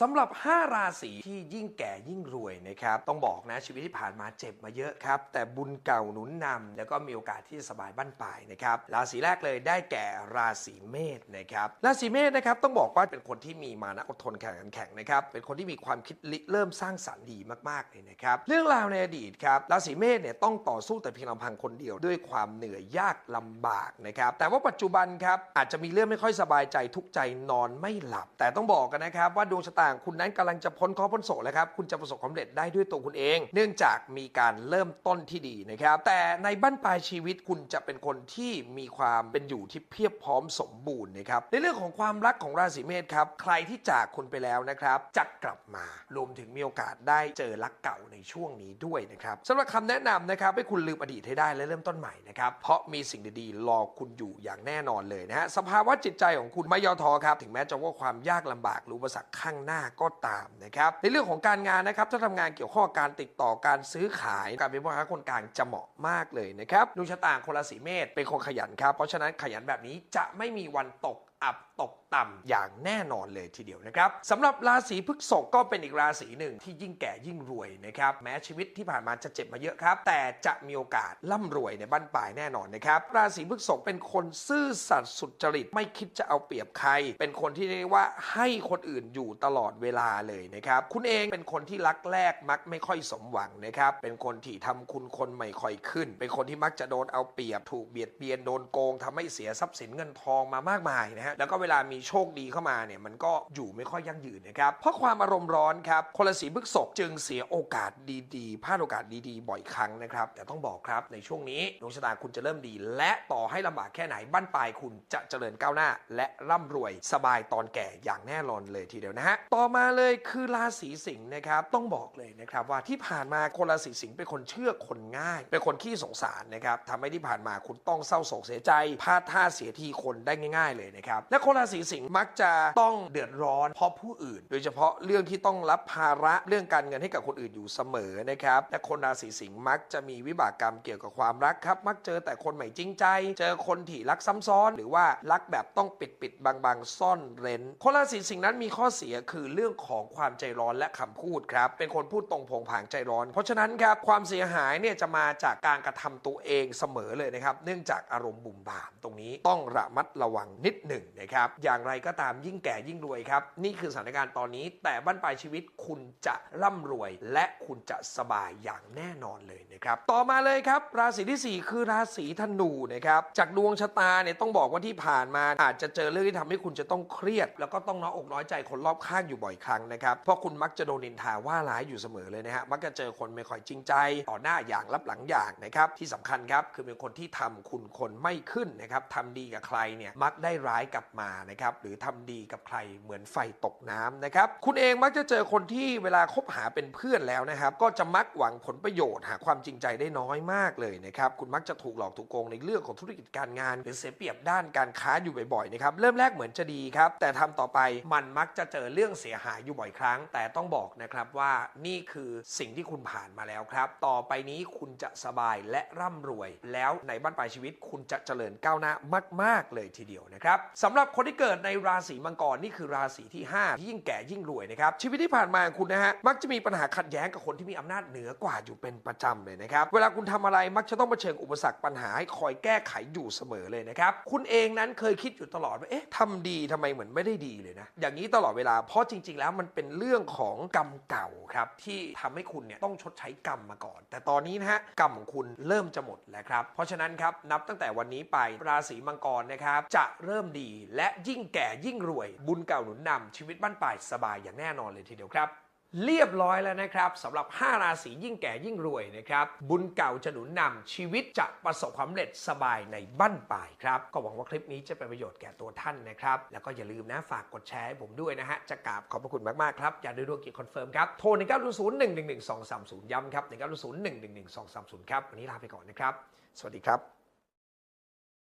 สำหรับ 5 ราศีที่ยิ่งแก่ยิ่งรวยนะครับ ต้องบอกนะชีวิตที่ผ่านมาเจ็บมาเยอะครับ แต่บุญเก่าหนุนนำแล้วก็มีโอกาสที่จะสบายบั้นปลายนะครับ ราศีแรกเลยได้แก่ราศีเมษนะครับ ราศีเมษนะครับต้องบอกว่าเป็นคนที่มีมานะอดทนแข็งขันแข็งนะครับ เป็นคนที่มีความคิดริเริ่มสร้างสรรค์ดีมากๆเลยนะครับ เรื่องราวในอดีตครับ ราศีเมษเนี่ยต้องต่อสู้แต่เพียงลำพังคนเดียวด้วยความเหนื่อยยากลำบากนะครับ แต่ว่าปัจจุบันครับอาจจะมีเรื่องไม่ค่อยสบายใจทุกใจนอนไม่หลับ แต่ต้องบอกกันนะครับว่าดวงชะตาของคุณนั้นกำลังจะพ้นเคราะห์พ้นโศกแล้วครับ คุณจะประสบความสำเร็จได้ด้วยตัวคุณเอง เนื่องจากมีการเริ่มต้นที่ดีนะครับ แต่ในบั้นปลายชีวิตคุณจะเป็นคนที่มีความเป็นอยู่ที่เพียบพร้อมสมบูรณ์นะครับ ในเรื่องของความรักของราศีเมษครับ ใครที่จากคุณไปแล้วนะครับจะกลับมารวมถึงมีโอกาสได้เจอรักเก่าในช่วงนี้ด้วยนะครับสำหรับคำแนะนำนะครับให้คุณลืมอดีตให้ได้และเริ่มต้นใหม่นะครับเพราะมีสิ่งดีๆรอคุณอยู่อย่างแน่นอนเลยนะฮะสภาวะจิตใจของคุณไม่ย่อท้อครับ ถึงแม้จะว่าความยากลำบากหรืออุปสรรคข้างหน้าก็ตามนะครับในเรื่องของการงานนะครับถ้าทำงานเกี่ยวข้องกับการติดต่อการซื้อขายการเป็นพ่อค้าคนกลางจะเหมาะมากเลยนะครับดวงชะตาคนราศีเมษเป็นคนขยันครับเพราะฉะนั้นขยันแบบนี้จะไม่มีวันตก อับตกต่ำอย่างแน่นอนเลยทีเดียวนะครับสำหรับราศีพฤษภก็เป็นอีกราศีหนึ่งที่ยิ่งแก่ยิ่งรวยนะครับแม้ชีวิตที่ผ่านมาจะเจ็บมาเยอะครับ แต่จะมีโอกาสร่ำรวยในบั้นปลายแน่นอนนะครับราศีพฤษภเป็นคนซื่อสัตย์สุจริตไม่คิดจะเอาเปรียบใคร เป็นคนที่เรียกว่าให้คนอื่นอยู่ตลอดเวลาเลยนะครับคุณเองเป็นคนที่รักแรกมักไม่ค่อยสมหวังนะครับเป็นคนที่ทำคุณคนไม่ค่อยขึ้น เป็นคนที่มักจะโดนเอาเปรียบถูกเบียดเบียนโดนโกงทำให้เสียทรัพย์สินเงินทองมามากมายนะฮะแล้วก็เวลามีโชคดีเข้ามาเนี่ยมันก็อยู่ไม่ค่อยยั่งยืนนะครับ เพราะความอารมณ์ร้อนครับคนราศีพฤษภจึงเสียโอกาสดีๆพลาดโอกาสดีๆ บ่อยครั้งนะครับ แต่ต้องบอกครับในช่วงนี้ดวงชะตาคุณจะเริ่มดี และต่อให้ลำบากแค่ไหนบั้นปลายคุณจะเจริญก้าวหน้า และร่ำรวยสบายตอนแก่อย่างแน่นอนเลยทีเดียวนะฮะต่อมาเลยคือราศีสิงห์นะครับต้องบอกเลยนะครับว่าที่ผ่านมาคนราศีสิงห์เป็นคนเชื่อคนง่าย เป็นคนขี้สงสารนะครับทำให้ที่ผ่านมาคุณต้องเศร้าโศกเสียใจพลาดท่าเสียทีคนได้ง่าย ๆเลยนะครับนะครับ และคนราศีสิงห์มักจะต้องเดือดร้อน เพราะผู้อื่น โดยเฉพาะเรื่องที่ต้องรับภาระเรื่องการเงินให้กับคนอื่นอยู่เสมอนะครับ และคนราศีสิงห์มักจะมีวิบากกรรมเกี่ยวกับความรักครับ มักเจอแต่คนใหม่จริงใจ เจอคนที่รักซ้ำซ้อน หรือว่ารักแบบต้องปิดปิดบางบางซ่อนเร้น คนราศีสิงห์นั้นมีข้อเสียคือเรื่องของความใจร้อนและคำพูดครับ เป็นคนพูดตรงผงผางใจร้อน เพราะฉะนั้นครับความเสียหายเนี่ยจะมาจากการกระทำตัวเองเสมอเลยนะครับ เนื่องจากอารมณ์บุ่มบ่ามตรงนี้ต้องระมัดระวังนิดหนึ่งนะครับอย่างไรก็ตามยิ่งแก่ยิ่งรวยครับ นี่คือสถานการณ์ตอนนี้ แต่บั้นปลายชีวิตคุณจะร่ำรวย และคุณจะสบายอย่างแน่นอนเลยนะครับต่อมาเลยครับ ราศีที่ 4 คือราศีธนูนะครับจากดวงชะตาเนี่ยต้องบอกว่าที่ผ่านมาอาจจะเจอเรื่องที่ทำให้คุณจะต้องเครียด แล้วก็ต้องน้อยอกน้อยใจคนรอบข้างอยู่บ่อยครั้งนะครับเพราะคุณมักจะโดนนินทาว่าร้ายอยู่เสมอเลยนะฮะมักจะเจอคนไม่ค่อยจริงใจต่อหน้าอย่างรับหลังอย่างนะครับที่สำคัญครับคือเป็นคนที่ทำคุณคนไม่ขึ้นนะครับทำดีกับใครเนี่ยมักได้ร้ายกลับมานะครับหรือทำดีกับใครเหมือนไฟตกน้ำนะครับคุณเองมักจะเจอคนที่เวลาคบหาเป็นเพื่อนแล้วนะครับ ก็จะมักหวังผลประโยชน์หาความจริงใจได้น้อยมากเลยนะครับคุณมักจะถูกหลอกถูกโกงในเรื่องของธุรกิจการงาน หรือเสียเปรียบด้านการค้าอยู่บ่อยๆนะครับเริ่มแรกเหมือนจะดีครับแต่ทำต่อไปมันมักจะเจอเรื่องเสียหายอยู่บ่อยครั้ง แต่ต้องบอกนะครับว่านี่คือสิ่งที่คุณผ่านมาแล้วครับ ต่อไปนี้คุณจะสบายและร่ำรวย แล้วในบ้านปลายชีวิตคุณจะเจริญก้าวหน้ามาก ๆ เลยทีเดียวนะครับสำหรับคนที่เกิดในราศีมังกรนี่คือราศีที่ 5 ที่ยิ่งแก่ยิ่งรวยนะครับชีวิตที่ผ่านมาของคุณนะฮะมักจะมีปัญหาขัดแย้งกับคนที่มีอำนาจเหนือกว่าอยู่เป็นประจำเลยนะครับเวลาคุณทำอะไรมักจะต้องเผชิญอุปสรรคปัญหาให้คอยแก้ไขอยู่เสมอเลยนะครับคุณเองนั้นเคยคิดอยู่ตลอดว่าเอ๊ะทำดีทำไมเหมือนไม่ได้ดีเลยนะอย่างนี้ตลอดเวลาเพราะจริง ๆ แล้วมันเป็นเรื่องของกรรมเก่าครับที่ทำให้คุณเนี่ยต้องชดใช้กรรมมาก่อน แต่ตอนนี้นะฮะกรรมของคุณเริ่มจะหมดแล้วครับเพราะฉะนั้นครับนับตั้งแต่วันนี้ไปราศีมังกรนะครับจะเริ่มดีและยิ่งแก่ยิ่งรวย บุญเก่าหนุนนำชีวิตบ้านปลายสบายอย่างแน่นอนเลยทีเดียวครับเรียบร้อยแล้วนะครับสำหรับ 5 ราศียิ่งแก่ยิ่งรวยนะครับบุญเก่าจะหนุนนำชีวิตจะประสบความสำเร็จสบายในบั้นปลายครับ ก็หวังว่าคลิปนี้จะเป็นประโยชน์แก่ตัวท่านนะครับ แล้วก็อย่าลืมนะฝากกดแชร์ให้ผมด้วยนะฮะ จะกราบขอบพระคุณมาก ๆ ครับ อย่าลืมดวงกิจคอนเฟิร์มครับ โทร 1 9 0 1 1 1 2 3 0 ย้ำครับ 1 9 0 1 1 1 2 3 0 ครับ วันนี้ลาไปก่อนนะครับ สวัสดีครับ